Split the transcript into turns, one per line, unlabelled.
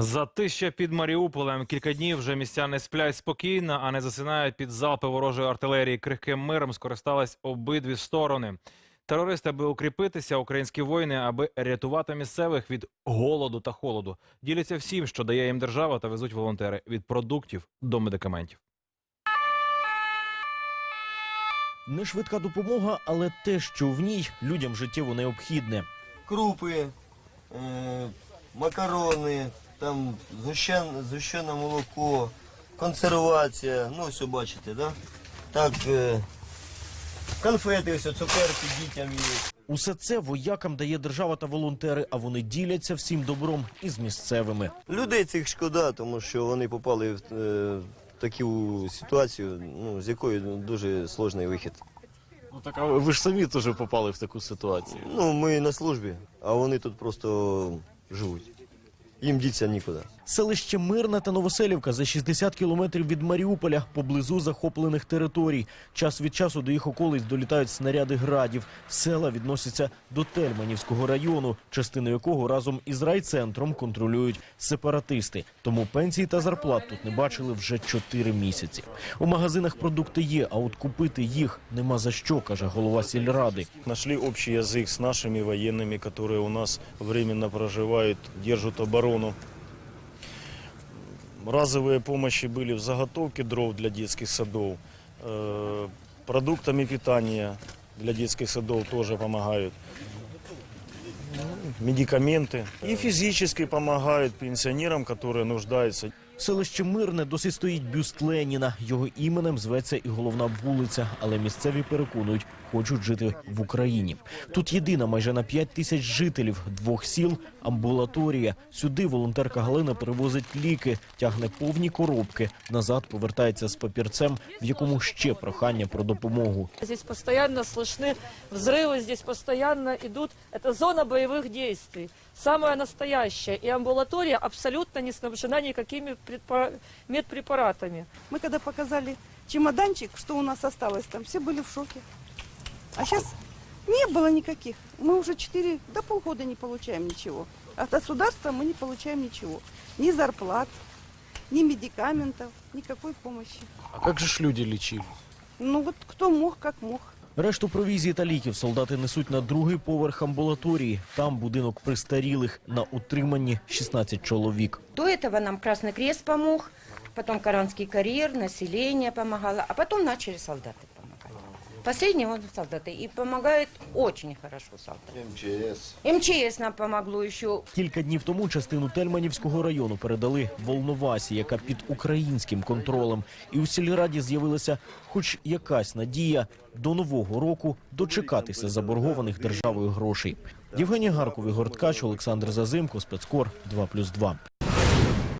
Затища під Маріуполем. Кілька днів вже містяни сплять спокійно, а не засинають під залпи ворожої артилерії. Крихким миром скористались обидві сторони. Терористи, аби укріпитися, українські воїни, аби рятувати місцевих від голоду та холоду. Діляться всім, що дає їм держава, та везуть волонтери від продуктів до медикаментів.
Не швидка допомога, але те, що в ній людям життєво необхідне.
крупи, е, макарони, там згущен- згущене молоко, консервація, ну все бачите, да? Так, е, конфети, все, цукерки дітям є.
Усе це воякам дає держава та волонтери, а вони діляться всім добром із місцевими.
Людей цих шкода, тому що вони попали в е, таку ситуацію, ну, з якої дуже складний вихід.
Ну так а ви ж самі теж попали в таку ситуацію.
Ну, ми на службі, а вони тут просто живуть Їм діться нікуди.
Селище Мирна та Новоселівка за 60 кілометрів від Маріуполя, поблизу захоплених територій. Час від часу до їх околиць долітають снаряди градів. Села відносяться до Тельманівського району, частину якого разом із райцентром контролюють сепаратисти. Тому пенсії та зарплат тут не бачили вже 4 місяці. У магазинах продукти є, а от купити їх нема за що, каже голова сільради.
Нашли общий язык с нашими военными, которые у нас временно проживают, держат оборону. Разовые помощи были в заготовке дров для детских садов, э, продуктами питания для детских садов тоже помогают, Ну, медикаменты. И физически помогают пенсионерам, которые нуждаются.
Селище Мирне досі стоїть бюст Леніна. Його іменем зветься і головна вулиця, але місцеві переконують, хочуть жити в Україні. Тут єдина майже на 5 тисяч жителів двох сіл амбулаторія. Сюди волонтерка Галина привозить ліки, тягне повні коробки. Назад повертається з папірцем, в якому ще прохання про допомогу.
Здесь постоянно слышны взрывы, здесь постоянно идут. Это зона боевых действий. Самая настоящая. И амбулатория абсолютно не снабжена никакими предпа- медпрепаратами.
Мы когда показали чемоданчик, что у нас осталось там, все были в шоке. А сейчас не было никаких. Мы уже 4 до полгода не получаем ничего. От государства мы не получаем ничего. Ни зарплат, ни медикаментов, никакой помощи.
А як же ж люди лічили?
Ну вот кто мог, как мог.
Решту провізії та ліків солдати несуть на другий поверх амбулаторії. Там будинок престарілих на утриманні 16 чоловік.
До этого нам Красный Крест помог, потом Коранский карьер, население помогало, а потом начали солдаты Последние вот солдаты. И помогают очень хорошо солдаты.
МЧС.
МЧС нам помогло еще.
Кілька днів тому частину Тельманівського району передали Волновасі, яка під українським контролем. І у сільраді з'явилася хоч якась надія до нового року дочекатися заборгованих державою грошей. Євгеній Гарков, Ігор Ткач, Олександр Зазимко, спецкор 2+,2.